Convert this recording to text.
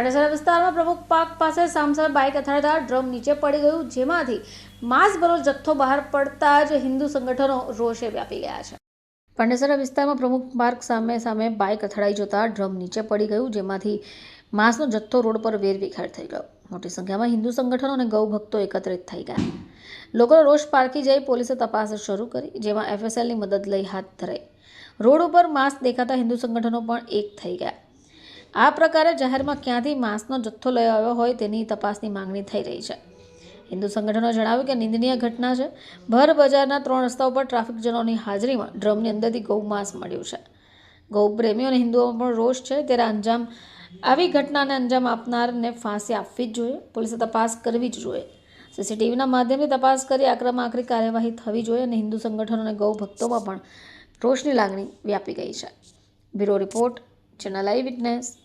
પાંડેસરા વિસ્તારમાં પ્રમુખ પાર્ક પાસે સામસાર બાઇક અથડાતા ડ્રમ નીચે પડી ગયું, જેમાંથી માસ ભરો જથ્થો બહાર પડતા જ હિન્દુ સંગઠનો રોષે વ્યાપી ગયા છે. પાંડેસરા વિસ્તારમાં પ્રમુખ પાર્ક સામે સામે બાઇક અથડાઈ જતા ડ્રમ નીચે પડી ગયું, જેમાંથી માંસનો જથ્થો રોડ પર વેરવિખેર થઈ ગયો. મોટી સંખ્યામાં હિન્દુ સંગઠનો અને ગૌ ભક્તો એકત્રિત થઈ ગયા. લોકોનો રોષ પારખી જઈ પોલીસે તપાસ શરૂ કરી, જેમાં એફએસએલની મદદ લઈ હાથ ધરાઈ. રોડ ઉપર માંસ દેખાતા હિન્દુ સંગઠનો પણ એક થઈ ગયા. આ પ્રકારે જાહેરમાં ક્યાંથી માંસનો જથ્થો લઈ આવ્યો હોય તેની તપાસની માંગણી થઈ રહી છે. હિન્દુ સંગઠનોએ જણાવ્યું કે નિંદનીય ઘટના છે. ભર બજારના ત્રણ ઉપર ટ્રાફિક ટ્રાફિકજનોની હાજરીમાં ડ્રમની અંદરથી ગૌ માંસ મળ્યું છે. ગૌ પ્રેમીઓ અને હિન્દુઓમાં પણ રોષ છે. ત્યારે અંજામ, આવી ઘટનાને અંજામ આપનારને ફાંસી આપવી જ જોઈએ. પોલીસે તપાસ કરવી જ જોઈએ. સીસીટીવીના માધ્યમથી તપાસ કરી આક્રમક આખરી કાર્યવાહી થવી જોઈએ અને હિન્દુ સંગઠનો અને ગૌ ભક્તોમાં પણ રોષની લાગણી વ્યાપી ગઈ છે. Bureau report channel eyewitness